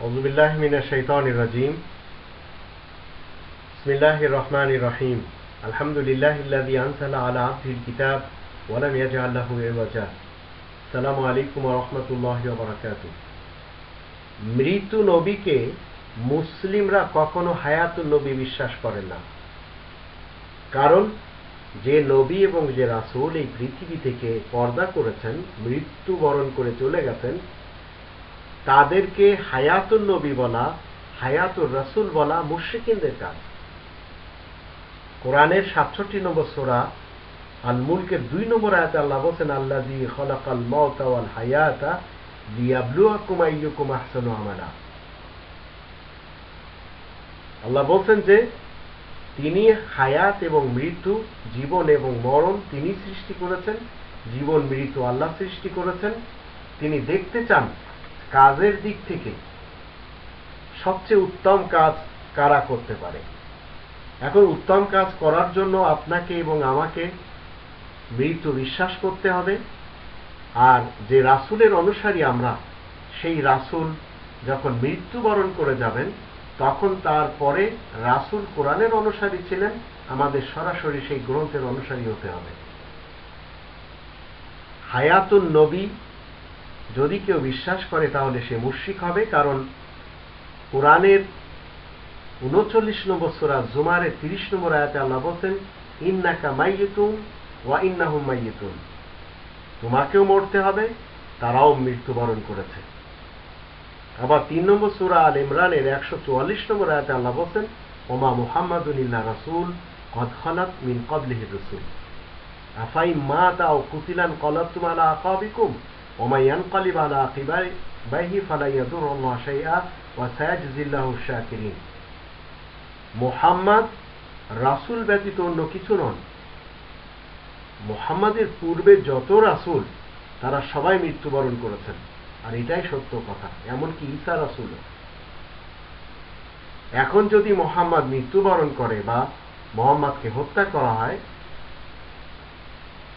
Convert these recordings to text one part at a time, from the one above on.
أعوذ بالله من الشيطان الرجيم بسم الله الرحمن الرحيم الحمد لله الذي أنزل على عبده الكتاب ولم يجعل له عوجا السلام عليكم ورحمة الله وبركاته মৃত্যু নবীকে মুসলিমরা কখনো হায়াতুল নবী বিশ্বাস করেন না কারণ যে নবী এবং যে রাসূল এই পৃথিবী থেকে পর্দা করেছেন মৃত্যুবরণ করে চলে গেছেন তাদেরকে হায়াতুল নবী বলা, হায়াতুর রাসূল বলা মুশরিকিনদের কাজ। কোরআনের সাতষট্টি নম্বর সোরা আল মুলকের দুই নম্বর আয়াতে আল্লাহ বলছেন, আল্লাযী খলাকাল মাউতা ওয়াল হায়াতা লিয়াবলুয়াকুম আইয়ুকুম আহসানু আমালা। আল্লাহ বলছেন যে, তিনি হায়াত এবং মৃত্যু, জীবন এবং মরণ তিনি সৃষ্টি করেছেন, জীবন মৃত্যু আল্লাহ সৃষ্টি করেছেন। তিনি দেখতে চান কাজের দিক থেকে সবচেয়ে উত্তম কাজ কারা করতে পারে? এখন উত্তম কাজ করার জন্য আপনাকে এবং আমাকে মৃত্যু বিশ্বাস করতে হবে। আর যে রাসুলের অনুসারী আমরা, সেই রাসুল যখন মৃত্যুবরণ করে যাবেন, তখন তারপরে রাসুল কোরআনের অনুসারী ছিলেন, আমাদের সরাসরি সেই গ্রন্থের অনুসারী হতে হবে। হায়াতুল নবী যদি কেউ বিশ্বাস করে, তাহলে সে মুশরিক হবে, কারণ কোরআনের উনচল্লিশ নম্বর সুরা জুমারের তিরিশ নম্বর আয়াতে আল্লাহ বলছেন, ইন্নাকা মাইয়ুতুন ওয়া ইন্নাহুম মাইয়ুতুন। তোমাকেও মরতে হবে, তারাও মৃত্যুবরণ করেছে। আবার তিন নম্বর সুরা আল ইমরানের একশো চুয়াল্লিশ নম্বর আয়াতে আল্লাহ বলছেন, ওমা মুহাম্মাদুল ইল্লা রাসুল, কদ খালাত মিন কবলিহি রসুল। আফাই মা তাও কুতিলান কলাতুম আলা আকাবিকুম। আলা আকিবাই বাইহি ফালা ইয়াদুরুল্লাহ শাইআ ওয়া সায়াজজিল্লাহু শাকিরিন মোহাম্মদ রাসুল ব্যতীত অন্য কিছু নন। পূর্বে যত রাসুল, তারা সবাই মৃত্যুবরণ করেছেন। আর এটাই সত্য কথা, এমনকি ঈসা রাসুল এখন যদি মোহাম্মদ মৃত্যুবরণ করে বা মোহাম্মদকে হত্যা করা হয়,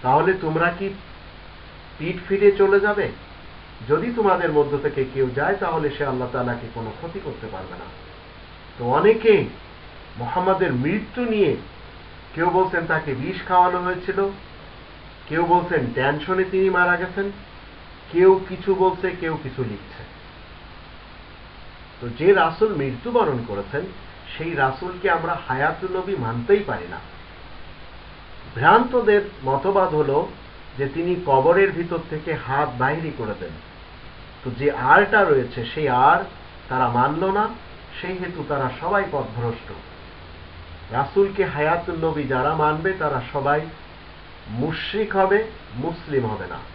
তাহলে তোমরা কি পিঠ ফিরে চলে যাবে? যদি তোমাদের মধ্য থেকে কেউ যায়, তাহলে সে আল্লাহ তালাকে কোনো ক্ষতি করতে পারবে না। তো অনেকে মোহাম্মদের মৃত্যু নিয়ে কেউ বলছেন তাকে বিষ খাওয়ানো হয়েছিল, কেউ বলছেন টেনশনে তিনি মারা গেছেন, কেউ কিছু বলছে, কেউ কিছু লিখছে। তো যে রাসুল মৃত্যুবরণ করেছেন, সেই রাসুলকে আমরা হায়াতুল নবী মানতেই পারি না। ভ্রান্তদের মতবাদ হলো যে তিনি কবরের ভিতর থেকে হাত বাহিরি করে দেন। তো যে আরটা রয়েছে, সেই আর তারা মানল না, সেই হেতু তারা সবাই পথভ্রষ্ট। রাসুলকে হায়াতুল নবী যারা মানবে, তারা সবাই মুশ্রিক হবে, মুসলিম হবে না।